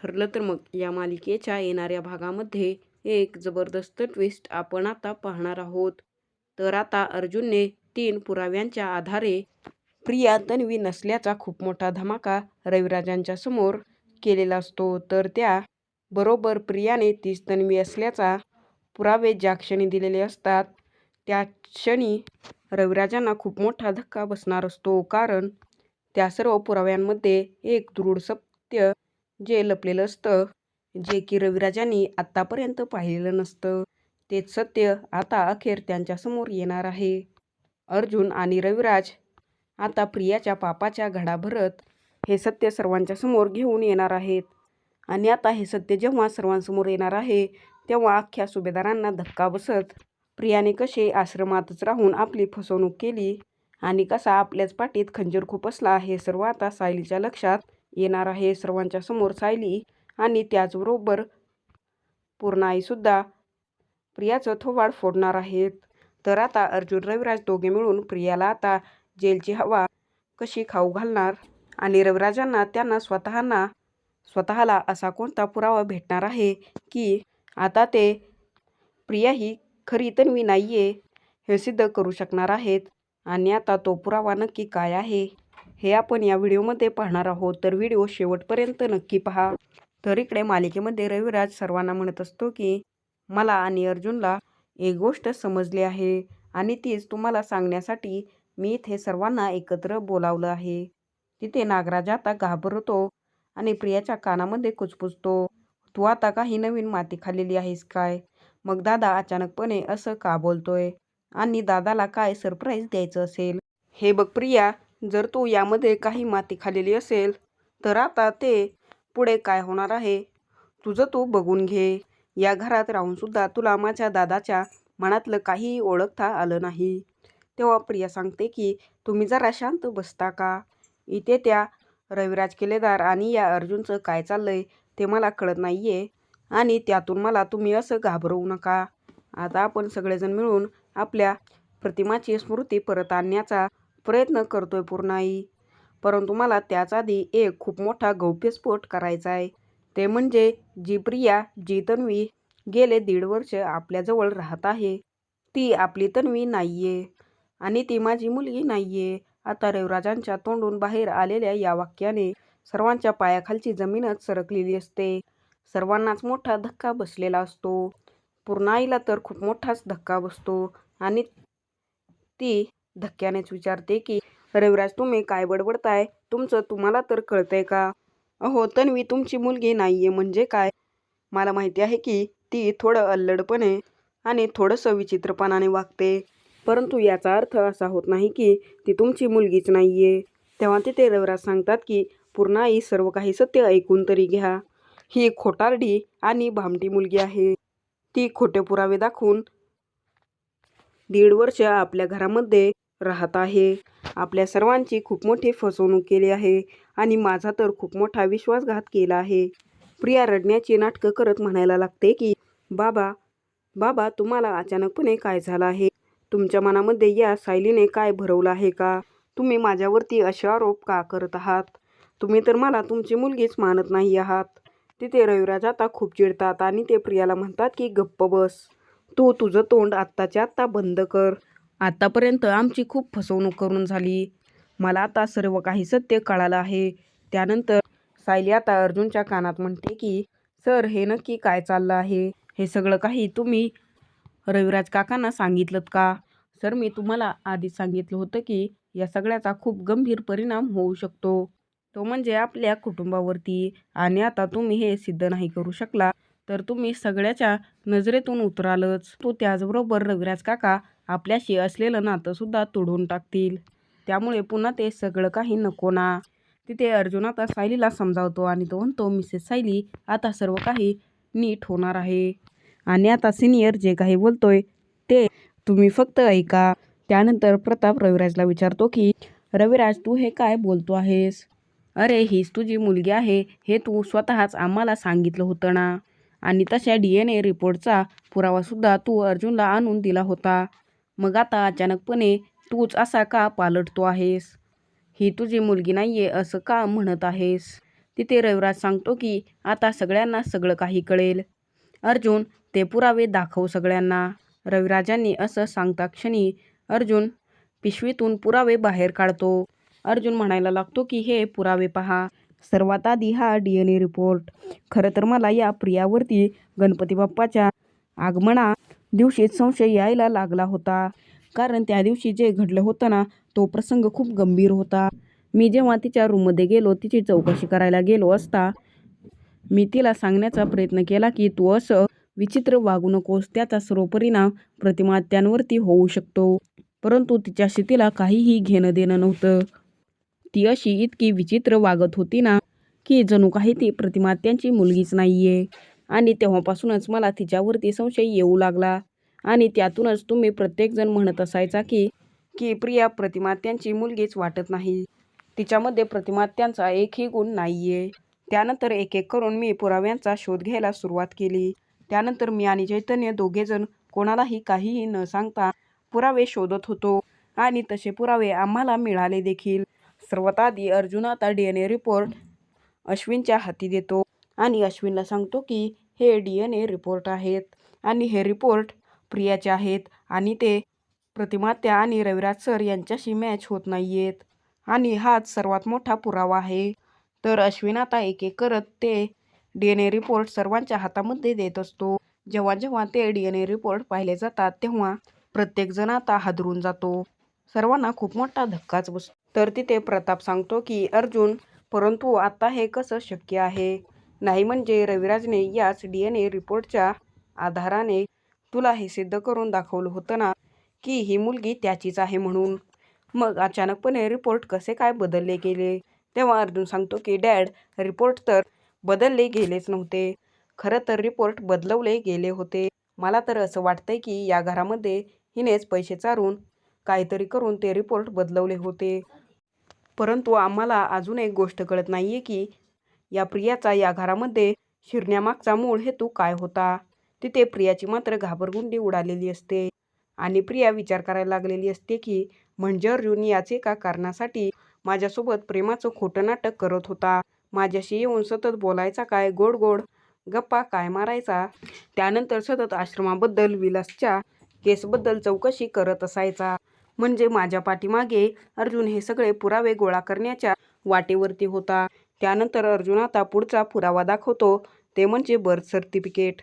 ठरलं तर मग. या मालिकेच्या येणाऱ्या भागामध्ये एक जबरदस्त ट्विस्ट आपण आता पाहणार आहोत. तर आता अर्जुनने तीन पुराव्यांच्या आधारे प्रिया तन्वी नसल्याचा खूप मोठा धमाका रविराजांच्या समोर केलेला असतो. तर त्या बरोबर प्रियाने तीच तन्वी असल्याचा पुरावे ज्या क्षणी दिलेले असतात त्या क्षणी रविराजांना खूप मोठा धक्का बसणार असतो. कारण त्या सर्व पुराव्यांमध्ये एक दृढ सत्य जे लपलेलं असतं जे की रविराजांनी आत्तापर्यंत पाहिलेलं नसतं तेच सत्य आता अखेर त्यांच्यासमोर येणार आहे. अर्जुन आणि रविराज आता प्रियाच्या पापाच्या घडा भरत हे सत्य सर्वांच्या समोर घेऊन येणार आहेत. आणि आता हे सत्य जेव्हा सर्वांसमोर येणार आहे तेव्हा अख्ख्या सुभेदारांना धक्का बसत प्रियाने कसे आश्रमातच राहून आपली फसवणूक केली आणि कसा आपल्याच पाठीत खंजीर खुपसला हे सर्व आता सायलीच्या लक्षात येणार आहे सर्वांच्या समोर सायली आणि त्याचबरोबर पूर्णाईसुद्धा प्रियाचं थोबाड फोडणार आहेत. तर आता अर्जुन रविराज दोघे मिळून प्रियाला आता जेलची हवा कशी खाऊ घालणार? आणि रविराजांना त्यांना स्वतःना स्वतःला असा कोणता पुरावा भेटणार आहे की आता ते प्रिया ही खरी तन्वी नाही आहे हे सिद्ध करू शकणार आहेत? आणि आता तो पुरावा नक्की काय आहे? हे आपण या व्हिडिओमध्ये पाहणार आहोत. तर व्हिडिओ शेवटपर्यंत नक्की पहा. तर इकडे मालिकेमध्ये रविराज सर्वांना म्हणत असतो की मला आणि अर्जुनला एक गोष्ट समजली आहे आणि तीच तुम्हाला सांगण्यासाठी मी इथे सर्वांना एकत्र बोलावलं आहे. तिथे नागराज आता घाबरतो आणि प्रियाच्या कानामध्ये कुचपुचतो तू आता काही नवीन माती खाल्लेली आहेस काय? मग दादा अचानकपणे असं का बोलतोय? आणि दादाला काय सरप्राईज द्यायचं असेल? हे बघ प्रिया जर तू यामध्ये काही माती खालेली असेल तर आता ते पुढे काय होणार आहे? तुझं तू बघून घे. या घरात राहूनसुद्धा तुला माझ्या दादाच्या मनातलं काहीही ओळखता आलं नाही. तेव्हा प्रिया सांगते की तुम्ही जरा शांत बसता का? इथे त्या रविराज किल्लेदार आणि या अर्जुनचं काय चाललंय ते मला कळत नाही आहे आणि त्यातून मला तुम्ही असं घाबरवू नका. आता आपण सगळेजण मिळून आपल्या प्रतिमाची स्मृती परत आणण्याचा प्रयत्न करतोय पूर्णाई. परंतु मला त्याच आधी एक खूप मोठा गौप्यस्फोट करायचा आहे. ते म्हणजे जी प्रिया जी तन्वी गेले दीड वर्ष आपल्याजवळ राहत आहे. ती आपली तन्वी नाही आहे आणि ती माझी मुलगी नाही आहे आता रविराजांच्या तोंडून बाहेर आलेल्या या वाक्याने सर्वांच्या पायाखालची जमीनच सरकलेली असते. सर्वांनाच मोठा धक्का बसलेला असतो. पूर्णाईला तर खूप मोठाच धक्का बसतो आणि ती धक्क्यानेच विचारते की रविराज तुम्ही काय बडबडताय? तुमचं तुम्हाला तर कळतंय का? अहो तन्वी तुमची मुलगी नाहीये म्हणजे काय? मला माहिती आहे की ती थोडं अल्लडपणे आणि थोडंसं विचित्रपणाने वागते. परंतु याचा अर्थ असा होत नाही की ती तुमची मुलगीच नाहीये. तेव्हा तिथे रविराज सांगतात की पूर्णाई सर्व काही सत्य ऐकून तरी घ्या. ही खोटारडी आणि भामटी मुलगी आहे. ती खोटे पुरावे दाखवून दीड वर्ष आपल्या घरामध्ये राहत आहे. आपल्या सर्वांची खूप मोठी फसवणूक केली आहे आणि माझा तर खूप मोठा विश्वासघात केला आहे. प्रिया रडण्याची नाटकं करत म्हणायला लागते की बाबा बाबा तुम्हाला अचानकपणे काय झालं आहे? तुमच्या मनामध्ये या सायलीने काय भरवलं आहे का? तुम्ही माझ्यावरती असे आरोप का करत आहात? तुम्ही तर मला तुमची मुलगीच मानत नाही आहात. तिथे रविराज आता खूप चिडतात आणि ते प्रियाला म्हणतात की गप्प बस. तू तुझं तोंड आत्ताच्या आत्ता बंद कर. आत्तापर्यंत आमची खूप फसवणूक करून झाली. मला आता सर्व काही सत्य कळालं आहे. त्यानंतर सायली आता अर्जुनच्या कानात म्हणते की सर हे नक्की काय चाललं आहे? हे सगळं काही तुम्ही रविराज काकांना सांगितलं का? सर मी तुम्हाला आधीच सांगितलं होतं की या सगळ्याचा खूप गंभीर परिणाम होऊ शकतो. तो म्हणजे आपल्या कुटुंबावरती. आणि आता तुम्ही हे सिद्ध नाही करू शकला तर तुम्ही सगळ्याच्या नजरेतून उतरालच. तो त्याचबरोबर रविराज काका आपल्याशी असलेलं नातंसुद्धा तोडून टाकतील. त्यामुळे पुन्हा ते सगळं काही नको ना. तिथे अर्जुन आता सायलीला समजावतो आणि तो म्हणतो मिसेस सायली आता सर्व काही नीट होणार आहे. आणि आता सिनियर जे काही बोलतोय ते तुम्ही फक्त ऐका. त्यानंतर प्रताप रविराजला विचारतो की रविराज तू हे काय बोलतो आहेस? अरे हीच तुझी मुलगी आहे. हे तू स्वतःच आम्हाला सांगितलं होतं ना. आणि तशा डी एन ए रिपोर्टचा पुरावासुद्धा तू अर्जुनला आणून दिला होता. मग आता अचानकपणे तूच असा का पालटतो आहेस? ही तुझी मुलगी नाही आहे असं का म्हणत आहेस? तिथे रविराज सांगतो की आता सगळ्यांना सगळं काही कळेल. अर्जुन ते पुरावे दाखव सगळ्यांना. रविराजांनी असं सांगता क्षणी अर्जुन पिशवीतून पुरावे बाहेर काढतो. अर्जुन म्हणायला लागतो की हे पुरावे पहा. सर्वात आधी हा डी एन ए रिपोर्ट खरं तर मला या प्रियावरती गणपती बाप्पाच्या आगमना दिवशीच संशय यायला लागला होता. कारण त्या दिवशी जे घडलं होतं ना तो प्रसंग खूप गंभीर होता. मी जेव्हा तिच्या रूममध्ये गेलो तिची चौकशी करायला गेलो असता मी तिला सांगण्याचा प्रयत्न केला की तू असं विचित्र वागू नकोस. त्याचा सर्व परिणाम प्रतिमात्यांवरती होऊ शकतो. परंतु तिच्याशी तिला काहीही घेणं देणं नव्हतं. ती अशी इतकी विचित्र वागत होती ना की जणू काही ती प्रतिमात्यांची मुलगीच नाहीये. आणि तेव्हापासूनच मला तिच्यावरती संशय येऊ लागला. आणि त्यातूनच तुम्ही प्रत्येकजण म्हणत असायचा की की प्रिया प्रतिमात्यांची मुलगीच वाटत नाही. तिच्यामध्ये प्रतिमात्यांचा एकही गुण नाही आहे त्यानंतर एक एक करून मी पुराव्यांचा शोध घ्यायला सुरुवात केली. त्यानंतर मी आणि चैतन्य दोघेजण कोणालाही काहीही न सांगता पुरावे शोधत होतो. आणि तसे पुरावे आम्हाला मिळाले देखील. सर्वात आधी अर्जुन आता डी एन ए रिपोर्ट अश्विनच्या हाती देतो. आणि अश्विनला सांगतो की हे डी एन ए रिपोर्ट आहेत आणि हे रिपोर्ट प्रियाचे आहेत आणि ते प्रतिमात्या आणि रविराज सर यांच्याशी मॅच होत नाही आहेत आणि हाच सर्वात मोठा पुरावा आहे. तर अश्विन आता एक एक करत ते डी एन ए रिपोर्ट सर्वांच्या हातामध्ये देत असतो. जेव्हा जेव्हा ते डी एन ए रिपोर्ट पाहिले जातात तेव्हा प्रत्येकजण आता हादरून जातो. सर्वांना खूप मोठा धक्काच बसतो. तर तिथे प्रताप सांगतो की अर्जुन परंतु आता हे कसं शक्य आहे? नाही म्हणजे रविराजने याच डी एन ए रिपोर्टच्या आधाराने तुला हे सिद्ध करून दाखवलं होतं ना की ही मुलगी त्याचीच आहे म्हणून. मग अचानकपणे रिपोर्ट कसे काय बदलले गेले? तेव्हा अर्जुन सांगतो की डॅड रिपोर्ट तर बदलले गेलेच नव्हते. खरं तर रिपोर्ट बदलवले गेले होते. मला तर असं वाटतंय की या घरामध्ये हिनेच पैसे चारून काहीतरी करून ते रिपोर्ट बदलवले होते. परंतु आम्हाला अजून एक गोष्ट कळत नाही आहे की या प्रियाचा या घरामध्ये शिरण्यामागचा मूळ हेतू काय होता? तिथे प्रियाची मात्र घाबरगुंडी उडालेली असते. आणि प्रिया विचार करायला लागलेली असते की म्हणजे अर्जुन याच एका कारणासाठी माझ्यासोबत प्रेमाचं खोटं नाटक करत होता. माझ्याशी येऊन सतत बोलायचा काय? गोड गोड. गप्पा काय मारायचा? त्यानंतर सतत आश्रमाबद्दल विलासच्या केसबद्दल चौकशी करत असायचा. म्हणजे माझ्या पाठीमागे अर्जुन हे सगळे पुरावे गोळा करण्याच्या वाटेवरती होता. त्यानंतर अर्जुन आता पुढचा पुरावा दाखवतो. ते म्हणजे बर्थ सर्टिफिकेट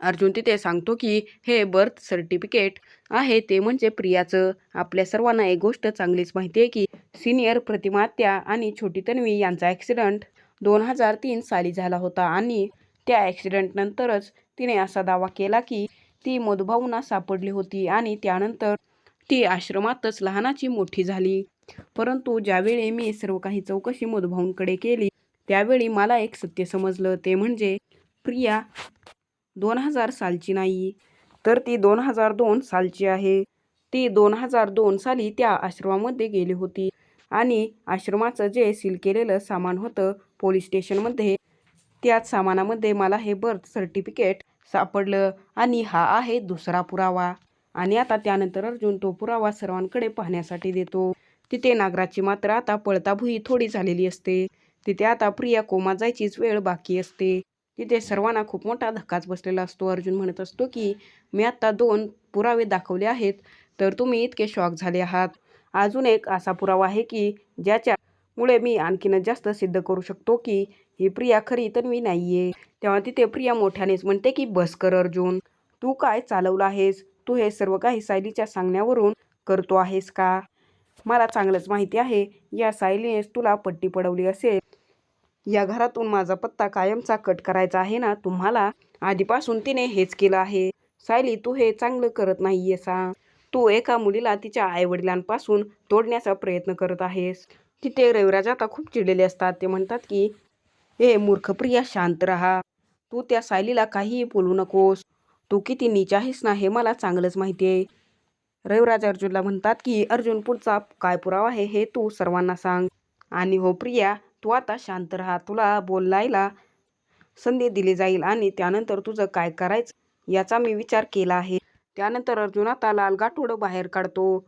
अर्जुन तिथे सांगतो की हे बर्थ सर्टिफिकेट आहे ते म्हणजे प्रियाचं. आपल्या सर्वांना एक गोष्ट चांगलीच माहिती आहे की सिनियर प्रतिमात्या आणि छोटी तन्वी यांचा ॲक्सिडंट दोन हजार तीन साली झाला होता आणि त्या ॲक्सिडंटनंतरच तिने असा दावा केला की ती मधुभाऊंना सापडली होती आणि त्यानंतर ती आश्रमातच लहानाची मोठी झाली. परंतु ज्यावेळी मी सर्व काही चौकशी मधुभाऊंकडे केली त्यावेळी मला एक सत्य समजलं. ते म्हणजे प्रिया दोन हजार सालची नाही तर ती दोन हजार दोन सालची आहे. ती दोन हजार दोन साली त्या आश्रमामध्ये गेली होती आणि आश्रमाचं जे सील केलेलं सामान होतं पोलीस स्टेशनमध्ये त्याच सामानामध्ये मला हे बर्थ सर्टिफिकेट सापडलं आणि हा आहे दुसरा पुरावा. आणि आता त्यानंतर अर्जुन तो पुरावा सर्वांकडे पाहण्यासाठी देतो. तिथे नागराची मात्र आता पळताभुई थोडी झालेली असते. तिथे आता प्रिया कोमा जायचीच वेळ बाकी असते. तिथे सर्वांना खूप मोठा धक्काच बसलेला असतो. अर्जुन म्हणत असतो की मी आत्ता दोन पुरावे दाखवले आहेत तर तुम्ही इतके शॉक झाले आहात. अजून एक असा पुरावा आहे की ज्याच्यामुळे मी आणखीनच जास्त सिद्ध करू शकतो की ही प्रिया खरी तन्वी आहे तेव्हा तिथे प्रिया मोठ्यानेच म्हणते की बस कर अर्जुन. तू काय चालवलं आहेस? तू हे सर्व काही सायलीच्या सांगण्यावरून करतो आहेस का? मला चांगलंच माहिती आहे. या सायलीनेच तुला पट्टी पडवली असेल. या घरातून माझा पत्ता कायमचा कट करायचा आहे ना? तुम्हाला आधीपासून तिने हेच केलं आहे. सायली तू हे चांगलं करत नाहीये सा. तू एका मुलीला तिच्या आईवडिलांपासून तोडण्याचा प्रयत्न करत आहेस. तिथे रविराज आता खूप चिडलेले असतात. ते म्हणतात की ए मूर्खप्रिया शांत राहा. तू त्या सायलीला काहीही बोलू नकोस. तू किती नीच आहेस ना हे मला चांगलंच माहिती आहे. रविराज अर्जुनला म्हणतात की अर्जुन पुढचा काय पुरावा आहे हे तू सर्वांना सांग. आणि हो प्रिया तू आता शांत राहा. तुला बोलायला संधी दिली जाईल आणि त्यानंतर तुझं काय करायचं याचा मी विचार केला आहे. त्यानंतर अर्जुन आता लाल गाठोडं बाहेर काढतो.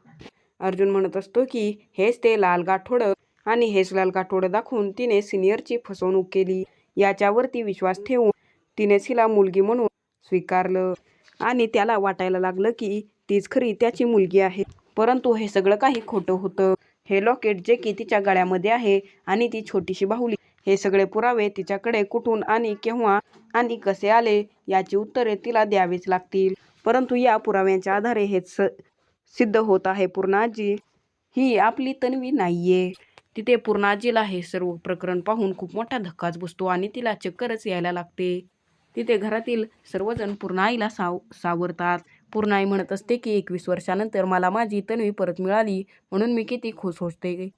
अर्जुन म्हणत असतो की हेच ते लाल गाठोडं आणि हेच लालकाठोडं दाखवून तिने सिनियरची फसवणूक केली. याच्यावरती विश्वास ठेवून तिनेच हिला मुलगी म्हणून स्वीकारलं. आणि त्याला वाटायला लागलं की तीच खरी त्याची मुलगी आहे. परंतु हे सगळं काही खोटं होतं. हे लॉकेट जे की तिच्या गळ्यामध्ये आहे आणि ती छोटीशी बाहुली. हे सगळे पुरावे तिच्याकडे कुठून आणि केव्हा आणि कसे आले याची उत्तरे तिला द्यावीच लागतील. परंतु या पुराव्यांच्या आधारे हे सिद्ध होत आहे पूर्णाजी ही आपली तन्वी नाहीये. तिथे पूर्णाजीला हे सर्व प्रकरण पाहून खूप मोठा धक्काच बसतो आणि तिला चक्करच यायला लागते. तिथे घरातील सर्वजण पूर्णाईला साव सावरतात. पूर्णाई म्हणत असते की एकवीस वर्षानंतर मला माझी तन्वी परत मिळाली म्हणून मी किती खुश होते.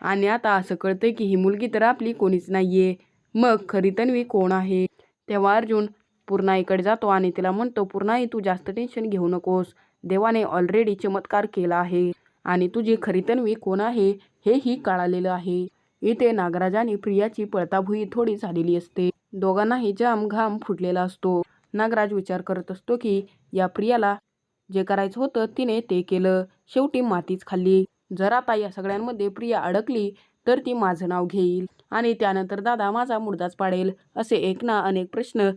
आणि आता असं कळतंय की ही मुलगी तर आपली कोणीच नाहीये. मग खरी तन्वी कोण आहे? तेव्हा अर्जुन पूर्णाईकडे जातो आणि तिला म्हणतो पूर्णाई तू जास्त टेन्शन घेऊ नकोस. देवाने ऑलरेडी चमत्कार केला आहे. आणि तुझी खरी तन्वी कोण आहे हेही कळालेलं आहे. इथे नागराज आणि प्रियाची पळताभुई थोडी झालेली असते. दोघांनाही जाम घाम फुटलेला असतो. नागराज विचार करत असतो की या प्रियाला जे करायचं होतं तिने ते केलं. शेवटी मातीच खाल्ली. जर आता या सगळ्यांमध्ये प्रिया अडकली तर ती माझं नाव घेईल. आणि त्यानंतर दादा माझा मुर्दाच पाडेल असे एक ना अनेक प्रश्न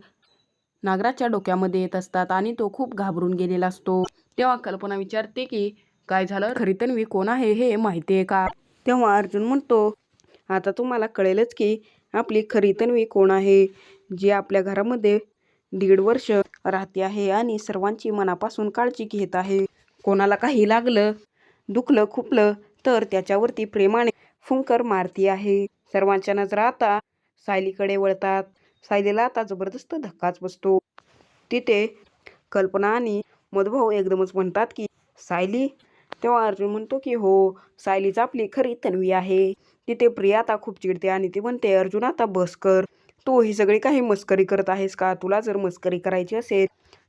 नागराजच्या डोक्यामध्ये येत असतात आणि तो खूप घाबरून गेलेला असतो. तेव्हा कल्पना विचारते की काय झालं? खरी तन्वी कोण आहे हे माहिती आहे का? तेव्हा अर्जुन म्हणतो आता तुम्हाला कळेलच की आपली खरी तन्वी कोण आहे? जी आपल्या घरामध्ये दीड वर्ष राहते आहे आणि सर्वांची मनापासून काळजी घेत आहे. कोणाला काही लागलं दुखलं खुपलं तर त्याच्यावरती प्रेमाने फुंकर मारती आहे. सर्वांच्या नजरा आता सायलीकडे वळतात. सायलीला आता जबरदस्त धक्काच बसतो. तिथे कल्पना आणि मधुभाऊ एकदमच म्हणतात की सायली तेव्हा अर्जुन म्हणतो की हो सायलीच आपली खरी तन्वी आहे. तिथे प्रिया आता खूप चिडते आणि ती म्हणते अर्जुन आता बस कर. तू ही सगळी काही मस्करी करत आहेस का? तुला जर मस्करी करायची असेल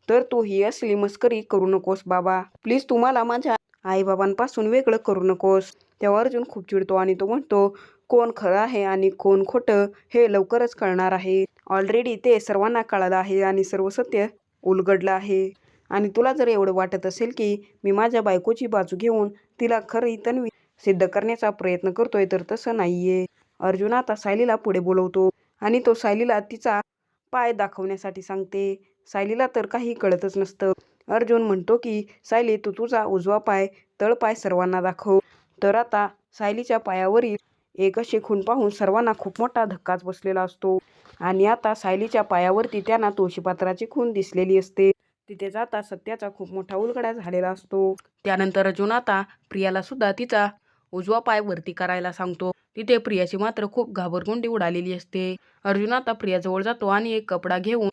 तर तू ही असली मस्करी करू नकोस बाबा. प्लीज तुम्हाला माझ्या आईबाबांपासून वेगळं करू नकोस. तेव्हा अर्जुन खूप चिडतो आणि तो म्हणतो कोण खरं आहे आणि कोण खोटं हे लवकरच कळणार आहे. ऑलरेडी ते सर्वांना कळालं आहे आणि सर्व सत्य उलगडलं आहे. आणि तुला जर एवढं वाटत असेल की मी माझ्या बायकोची बाजू घेऊन तिला खरी तन्वी सिद्ध करण्याचा प्रयत्न करतोय तर तसं नाहीये. अर्जुन आता सायलीला पुढे बोलवतो आणि तो सायलीला तिचा पाय दाखवण्यासाठी सांगते. सायलीला तर काही कळतच नसतं. अर्जुन म्हणतो की सायली तू तुझा उजवा पाय तळपाय सर्वांना दाखव. तर आता सायलीच्या पायावरील एक असे खून पाहून सर्वांना खूप मोठा धक्काच बसलेला असतो. आणि आता सायलीच्या पायावरती त्यांना तुळशीपात्राची खून दिसलेली असते. तिथे जाता सत्याचा खूप मोठा उलगडा झालेला असतो. त्यानंतर अर्जुन आता प्रियाला सुद्धा तिचा उजवा पाय वरती करायला सांगतो. तिथे प्रियाची मात्र खूप घाबरगुंडी उडालेली असते. अर्जुन आता प्रियाजवळ जातो आणि एक कपडा घेऊन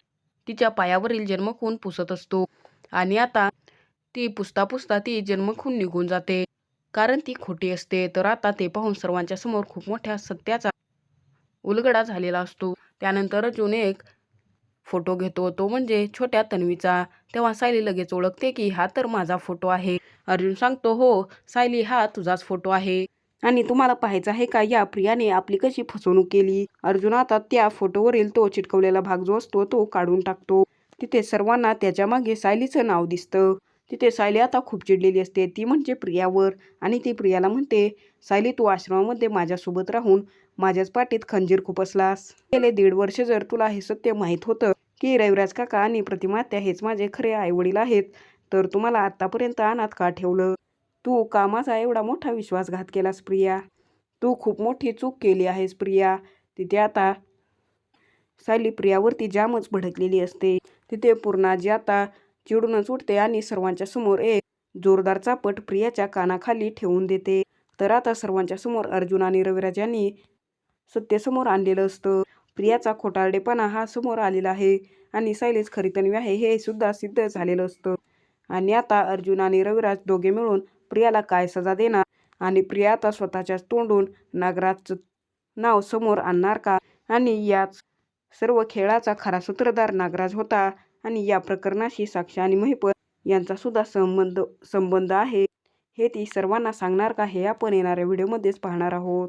तिच्या पायावरील जन्मखून पुसत असतो. आणि आता ती पुसता पुसता ती जन्मखून निघून जाते. कारण ती खोटी असते तर आता ते पाहून सर्वांच्या समोर खूप मोठ्या सत्याचा उलगडा झालेला असतो. त्यानंतर अर्जुन एक फोटो घेतो. तो म्हणजे छोट्या तन्वीचा. तेव्हा सायली लगेच ओळखते की हा तर माझा फोटो आहे. अर्जुन सांगतो हो सायली हा तुझाच फोटो आहे. आणि तुम्हाला पाहायचं आहे का या प्रियाने आपली कशी फसवणूक केली? अर्जुन आता त्या फोटोवरील तो चिटकवलेला भाग जो असतो तो काढून टाकतो. तिथे सर्वांना त्याच्यामागे सायलीचं नाव दिसतं. तिथे सायली आता खूप चिडलेली असते. ती म्हणजे प्रियावर आणि ती प्रियाला म्हणते सायली तू आश्रमामध्ये माझ्यासोबत राहून माझ्याच पाठीत खंजीर खुपसलास गेले दीड वर्ष जर तुला हे सत्य माहीत होतं की रविराज काका आणि प्रतिमात्या हेच माझे खरे आईवडील आहेत तर तुम्हाला आतापर्यंत अनाथ का ठेवलं? तू कामाचा एवढा मोठा विश्वासघात केलास प्रिया. तू खूप मोठी चूक केली आहेस प्रिया. तिथे आता सायली प्रियावरती जामच भडकलेली असते. तिथे पूर्णाजी आता चिडूनच उठते आणि सर्वांच्या समोर एक जोरदार चापट प्रियाच्या कानाखाली ठेवून देते. तर आता सर्वांच्या समोर अर्जुन आणि रविराज यांनी सत्य समोर आणलेलं असतं. प्रियाचा खोटारडेपणा हा समोर आलेला आहे आणि सायलीच खरी तन्वी आहे हे सुद्धा सिद्ध झालेलं असतं. आणि आता अर्जुन आणि रविराज दोघे मिळून प्रियाला काय सजा देणार? आणि प्रिया आता स्वतःच्याच तोंडून नागराजचं नाव समोर आणणार का? आणि याच सर्व खेळाचा खरा सूत्रधार नागराज होता. आणि या प्रकरणाशी साक्षी आणि महिपत यांचा सुद्धा संबंध संबंध आहे. हे ती सर्वांना सांगणार का हे आपण येणाऱ्या व्हिडिओमध्येच पाहणार आहोत.